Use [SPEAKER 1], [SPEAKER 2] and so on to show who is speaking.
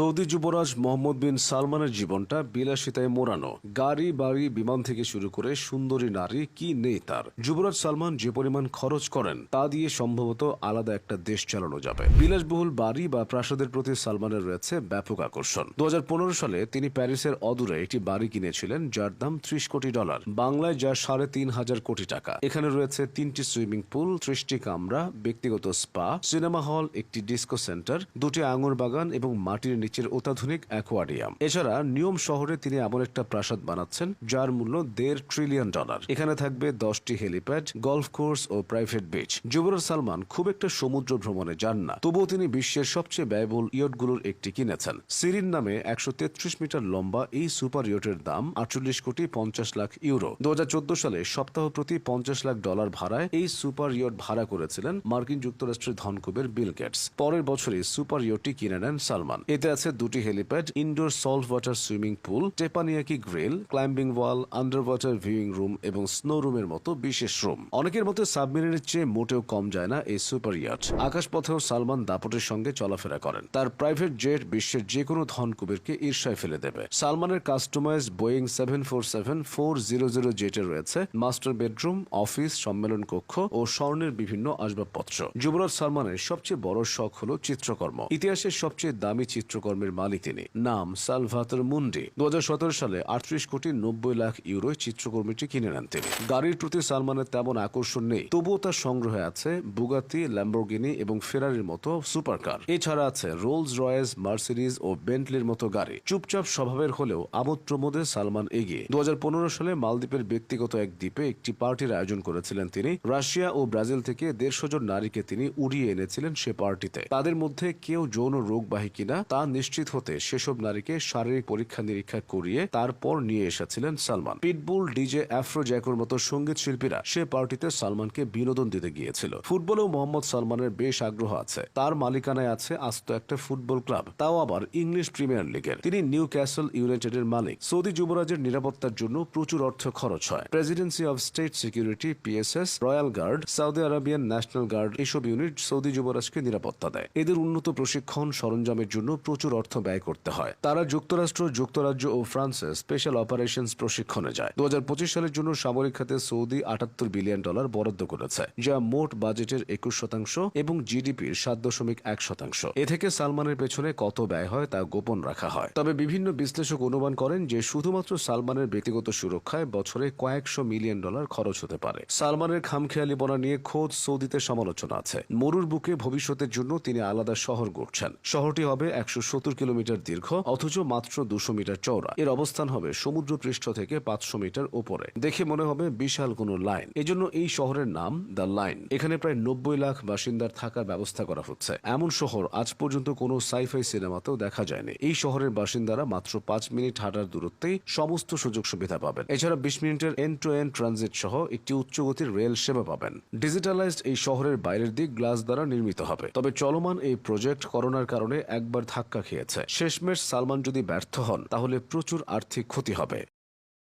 [SPEAKER 1] Saudi যুবরাজ মোহাম্মদ বিন সালমানের জীবনটা বিলাসিতায় মোড়ানো, গাড়ি, বাড়ি, বিমান থেকে শুরু করে সুন্দরী নারী, কি নেই তার? যুবরাজ সালমান যে পরিমাণ খরচ করেন, তা দিয়ে সম্ভবত আলাদা একটা দেশ চালানো যাবে। বিলাসবহুল বাড়ি বা প্রাসাদের প্রতি সালমানের রয়েছে ব্যাপক আকর্ষণ। দুই হাজার পনেরো সালে তিনি প্যারিসের অদূরে একটি বাড়ি কিনেছিলেন, যার দাম ত্রিশ কোটি ডলার। বাংলায় যা সাড়ে তিন হাজার কোটি টাকা। এখানে রয়েছে তিনটি সুইমিং পুল, ত্রিশটি কামরা, ব্যক্তিগত স্পা, সিনেমা হল, একটি ডিস্কো সেন্টার, দুটি আঙুর বাগান এবং মাটির নিচের অত্যাধুনিক অ্যাকোয়ারিয়াম। এছাড়া নিয়ম শহরে তিনি এমন একটা প্রাসাদ বানাচ্ছেন, যার মূল্য দেড় ট্রিলিয়ন ডলার। এখানে থাকবে দশটি হেলিপ্যাড, গলফ কোর্স ও প্রাইভেট বিচ যুবরাজ সালমান খুব একটা সমুদ্র ভ্রমণে যান না, তবুও তিনি বিশ্বের সবচেয়ে ব্যয়বহুল ইয়টগুলোর একটি কিনেছেন। সিরিন নামে একশো তেত্রিশ মিটার লম্বা এই সুপার ইয়টের দাম আটচল্লিশ কোটি পঞ্চাশ লাখ ইউরো। দু হাজার চোদ্দ সালে সপ্তাহ প্রতি পঞ্চাশ লাখ ডলার ভাড়ায় এই সুপার ইয়ট ভাড়া করেছিলেন মার্কিন যুক্তরাষ্ট্রের ধনকুবের বিল গেটস। পরের বছরই সুপার ইয়টটি কিনে নেন সালমান। এতে আছে দুটি helipad indoor salt water swimming pool teppanyaki grill climbing wall under water viewing room এবং স্নো রুমের মতো বিশেষ রুম অনেকের মতে সাবমেরিনের চেয়ে মোটেও কম যায় না এই সুপার ইয়াট আকাশপথেও সালমান দাপটের সঙ্গে চলাফেরা করেন। তার প্রাইভেট জেট বিশ্বের যে কোনো ধন কুবেরকে ঈর্ষায় ফেলে দেবে। সালমানের customise Boeing seven four seven four zero zero জেটে রয়েছে মাস্টার বেডরুম অফিস সম্মেলন কক্ষ ও স্বর্ণের বিভিন্ন আসবাবপত্র। যুবরাজ সালমানের সবচেয়ে বড় শখ হল চিত্রকর্ম। ইতিহাসের সবচেয়ে দামি চিত্রকর্মের মালিক তিনি। নাম সালভাতর মুন্ডি। দু হাজার সতেরো সালে আটত্রিশ কোটি নব্বই লাখ ইউরোয় চিত্রকর্মীটি কিনে নেন তিনি। গাড়ির প্রতি সালমানের তেমন আকর্ষণ নেই, তবুও তার সংগ্রহে আছে বুগাতি, ল্যাম্বরগিনি এবং ফেরারির মতো সুপার কার এছাড়া আছে রোলস রয়েস, মার্সিডিজ ও বেন্টলির মতো গাড়ি। চুপচাপ স্বভাবের হলেও আমোদ প্রমোদে সালমান এগিয়ে। দু হাজার পনেরো সালে মালদ্বীপের ব্যক্তিগত এক দ্বীপে একটি পার্টির আয়োজন করেছিলেন তিনি। রাশিয়া ও ব্রাজিল থেকে দেড়শো জন নারীকে তিনি উড়িয়ে এনেছিলেন সে পার্টিতে। তাদের মধ্যে কেউ যৌন রোগবাহী কিনা তা নিশ্চিত হতে সেসব নারীকে শারীরিক পরীক্ষা নিরীক্ষা করিয়ে তারপর নিয়ে এসেছিলেন সালমান। পিটবুল ডিজে অ্যাফ্রো জ্যাকোর মতো সংগীত শিল্পীরা সে পার্টিতে সালমানকে বিনোদন দিতে গিয়েছিল। ফুটবলেও মোহাম্মদ সালমানের বেশ আগ্রহ আছে। তার মালিকানায় আছে আস্ত একটা ফুটবল ক্লাব, তাও আবার ইংলিশ প্রিমিয়ার লিগের। তিনি নিউ ক্যাসল ইউনাইটেডের মালিক। সৌদি যুবরাজের নিরাপত্তার জন্য প্রচুর অর্থ খরচ হয়। Presidency of state security, PSS, royal guard, Saudi Arabian national guard, এসব ইউনিট সৌদি যুবরাজকে নিরাপত্তা দেয়। এদের উন্নত প্রশিক্ষণ সরঞ্জামের জন্য প্রচুর অর্থ ব্যয় করতে হয়। তারা যুক্তরাষ্ট্র, যুক্তরাজ্য ও ফ্রান্সে স্পেশাল অপারেশন প্রশিক্ষণে যায়। দু সালের জন্য সামরিক খাতে সৌদি আটাত্তর বিলিয়ন ডলার বরাদ্দ করেছে, যা মোট বাজেটের একুশ শতাংশ এবং জিডিপির সাত দশমিক এক শতাংশ। এ থেকে সালমানের পেছনে কত ব্যয় হয় তা গোপন রাখা হয়। তবে বিভিন্ন বিশ্লেষক অনুমান করেন যে শুধুমাত্র সালমানের ব্যক্তিগত সুরক্ষায় বছরে কয়েকশো মিলিয়ন ডলার খরচ হতে পারে। সালমানের খামখেয়ালি বনা নিয়ে খোদ সৌদিতে সমালোচনা আছে। মরুর বুকে ভবিষ্যতের জন্য তিনি আলাদা শহর গড়ছেন। শহরটি হবে একশো সত্তর কিলোমিটার দীর্ঘ, অথচ মাত্র দুশো মিটার চওড়া। এর অবস্থান হবে সমুদ্র পৃষ্ঠ থেকে পাঁচশো মিটার উপরে দেখে মনে হবে বিশাল কোনো লাইন। এজন্য এই শহরের নাম দ্য লাইন। এখানে প্রায় নব্বই লাখ বাসিন্দার থাকার ব্যবস্থা করা হচ্ছে। এমন শহর আজ পর্যন্ত কোনো সাইফাই সিনেমাতেও দেখা যায়নি। এই শহরের বাসিন্দারা মাত্র পাঁচ মিনিট হাঁটার দূরত্বেই সমস্ত সুযোগ সুবিধা পাবেন। এছাড়া বিশ মিনিটের এন্ড টু এন্ড ট্রানজিট সহ একটি উচ্চগতির রেল সেবা পাবেন। ডিজিটালাইজড এই শহরের বাইরের দিক গ্লাস দ্বারা নির্মিত হবে। তবে চলমান এই প্রজেক্ট করোনার কারণে একবার ধাক্কা খেয়েছে। শেষমেশ সালমান যদি ব্যর্থ হন তাহলে প্রচুর আর্থিক ক্ষতি হবে।